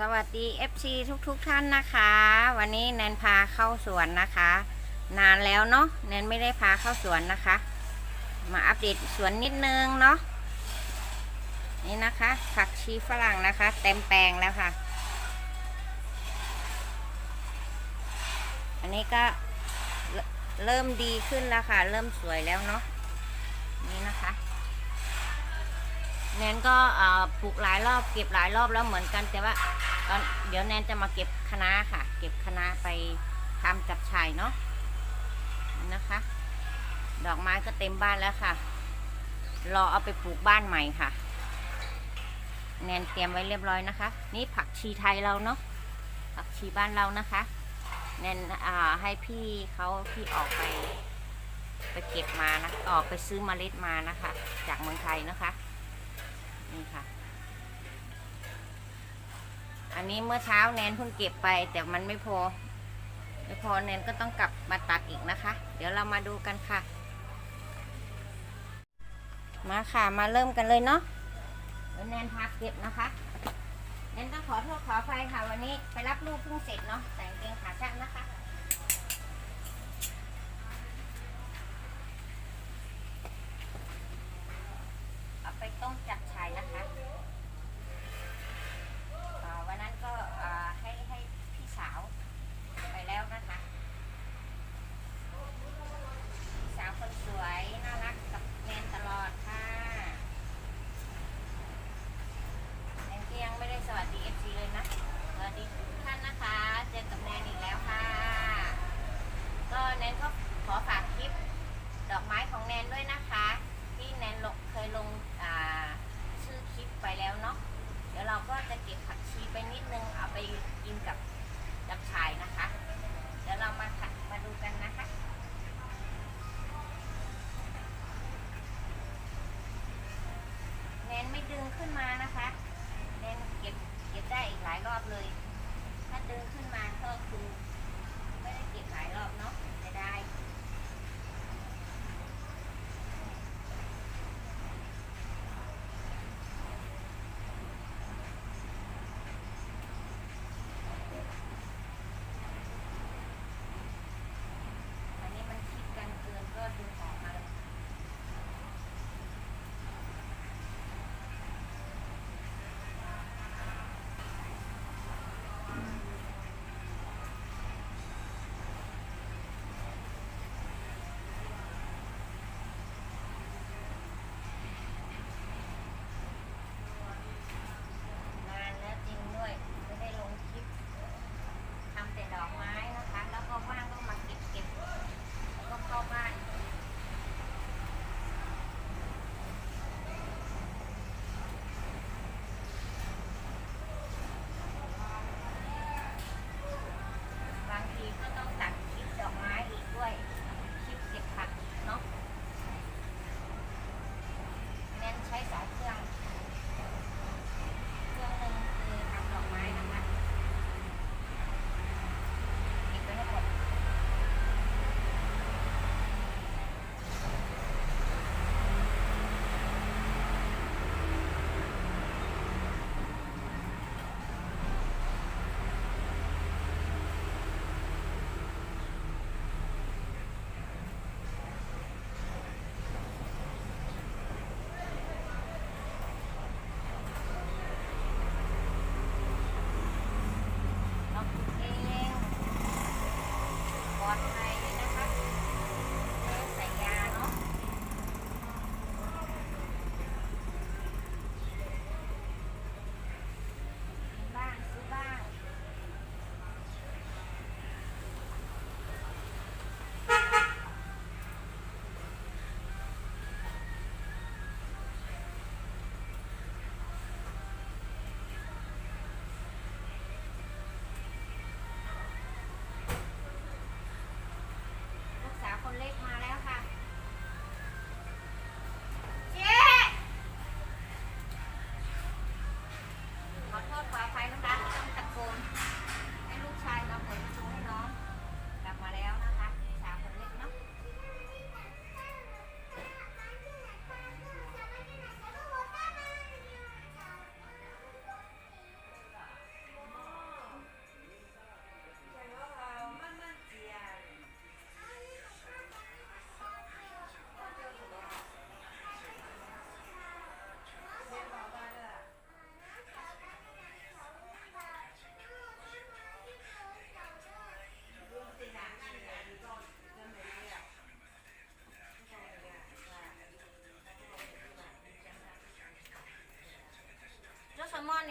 สวัสดี FC ทุกๆทท่านนะคะ วันนี้แนนพาเข้าสวนนะคะ นานแล้วเนาะแนนไม่ได้พาเข้าสวนนะคะ มาอัปเดตสวนนิดนึงเนาะนี่นะคะ ผักชีฝรั่งนะคะ เต็มแปลงแล้วค่ะ อันนี้ก็เรเริ่มดีขึ้นแล้วค่ะ เริ่มสวยแล้วเนาะนี่นะคะ แนนก็ปลูกหลายรอบเก็บหลายรอบแล้วเหมือนกันแต่ว่าตอนเดี๋ยวแนนจะมาเก็บคะน้าค่ะ เก็บคะน้าไปทำจับฉ่ายเนาะนะคะ ดอกไม้ก็เต็มบ้านแล้วค่ะ รอเอาไปปลูกบ้านใหม่ค่ะ แนนเตรียมไว้เรียบร้อยนะคะ นี่ผักชีไทยเราเนาะผักชีบ้านเรานะคะ แนนให้พี่เขาที่ออกไป ไปเก็บมานะออกไปซื้อเมล็ดมานะคะ จากเมืองไทยนะคะ นี่ค่ะ อันนี้เมื่อเช้าแนนเพิ่งเก็บไป แต่มันไม่พอ ไม่พอแนนก็ต้องกลับมาตัดอีกนะคะ เดี๋ยวเรามาดูกันค่ะ มาค่ะมาเริ่มกันเลยเนาะเดี๋ยวแนนพาเก็บนะคะแนนต้องขอโทษขออภัยค่ะวันนี้ไปรับลูกเพิ่งเสร็จเนาะแต่งเกงขาสั้นนะคะ เอาไปต้มจับฉ่ายนะคะอ่าวันนั้นก็อ่าให้ให้พี่สาวไปแล้วนะคะ พี่สาวคนสวยน่ารักกับแนนตลอดค่ะแนนก็ยังไม่ได้สวัสดีเอฟซีเลยนะ สวัสดีทุกท่านนะคะ เจอกับแนนอีกแล้วค่ะ ก็แนนก็ขอฝากคลิป ด อกไม้ของแนนด้วยนะคะ ที่แนนลงเคยลงชื่อคลิปไปแล้วเนาะเดี๋ยวเราก็จะเก็บผักชีไปนิดนึงเอาไปกินกับจับฉ่ายนะคะ เดี๋ยวเรามามาดูกันนะคะแนนไม่ดึงขึ้นมานะคะแนนเก็บเก็บได้อีกหลายรอบเลย ถ้าดึงขึ้นมาก็คือไม่ได้เก็บหลายรอบเนาะจะได้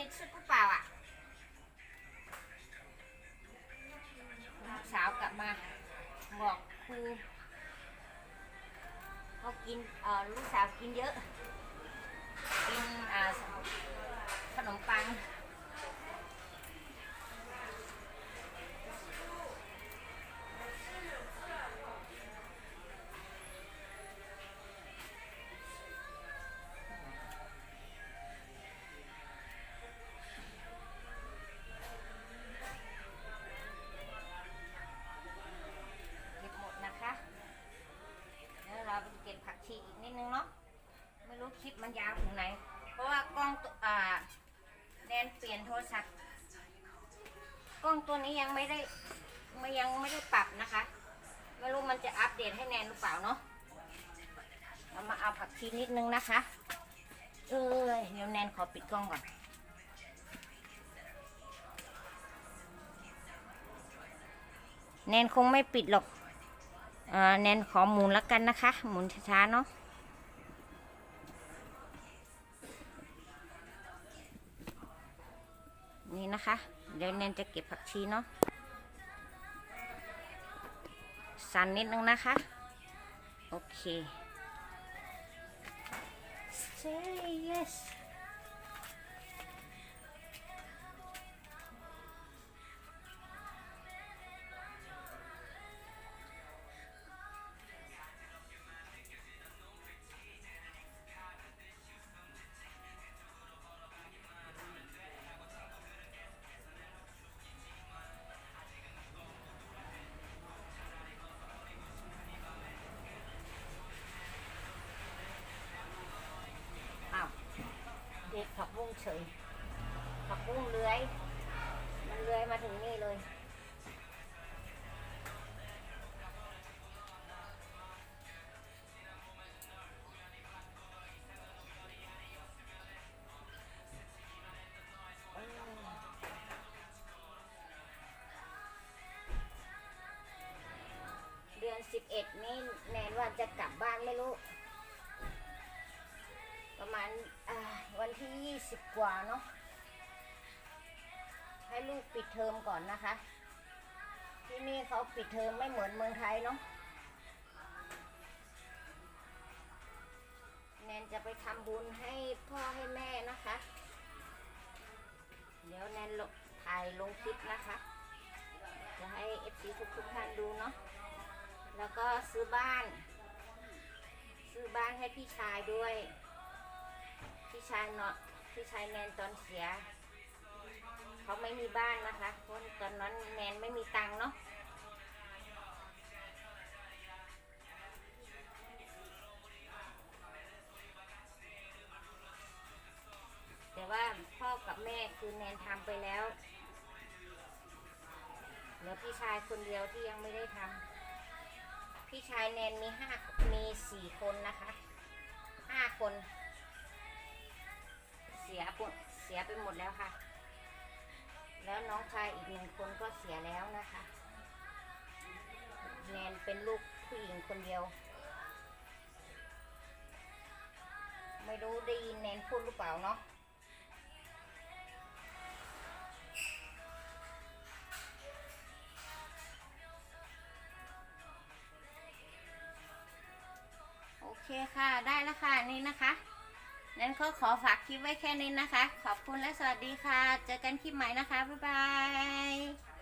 นิทสุดหรือเปล่าอะลูกสาวกลับมาบอกครูเขากินเออลูกสาวกินเยอะ กินอ่า งเนาะไม่รู้คลิปมันยาวถึงไหน เพราะว่ากล้องตัวอ่าแนนเปลี่ยนโทรศัพท์กล้องตัวนี้ยังไม่ได้ไม่ยังไม่ได้ปรับนะคะไม่รู้มันจะอัปเดตให้แนนหรือเปล่าเนาะเรามาเอาผักชีนิดนึงนะคะ เออเดี๋ยวแนนขอปิดกล้องก่อนแนนคงไม่ปิดหรอกเอ่อแนนขอหมุนแล้วกันนะคะ หมุนช้าๆเนาะ นะคะ เดี๋ยวแนนจะเก็บผักชีเนาะสั่นนิดนึงนะคะ โอเค say yes เฉยผักบุ้งเลื้อย มันเลื้อยมาถึงนี่เลย เดือนสิบเอ็ดนี่แนนว่าจะกลับบ้านไม่รู้ ประมาณวันที่ยี่สิบกว่าเนาะให้ลูกปิดเทอมก่อนนะคะ ที่นี่เขาปิดเทอมไม่เหมือนเมืองไทยเนาะแนนจะไปทำบุญให้พ่อให้แม่นะคะ เดี๋ยวแนนถ่ายลงคลิปนะคะ จะให้เอฟซีทุกทุกๆท่านดูเนาะแล้วก็ซื้อบ้าน ซื้อบ้านให้พี่ชายด้วย พี่ชายเนาะพี่ชายแนนตอนเสีย เขาไม่มีบ้านนะคะเพราะตอนนั้นแนนไม่มีตังค์เนาะแต่ว่าพ่อกับแม่คือแนนทำไปแล้วเหลือพี่ชายคนเดียวที่ยังไม่ได้ทำพี่ชายแนนมีห้ามีสี่คนนะคะห้าคน สียหมดเสียไปหมดแล้วค่ะ แล้วน้องชายอีกหนึ่งคนก็เสียแล้วนะคะแนนเป็นลูกผู้หญิงคนเดียว ไม่รู้ได้ยินแนนพูดหรือเปล่าเนาะโอเคค่ะ ได้แล้วค่ะ นี่นะคะ นั้นก็ขอฝากคลิปไว้แค่นี้นะคะ ขอบคุณและสวัสดีค่ะ เจอกันคลิปใหม่นะคะ บ๊ายบาย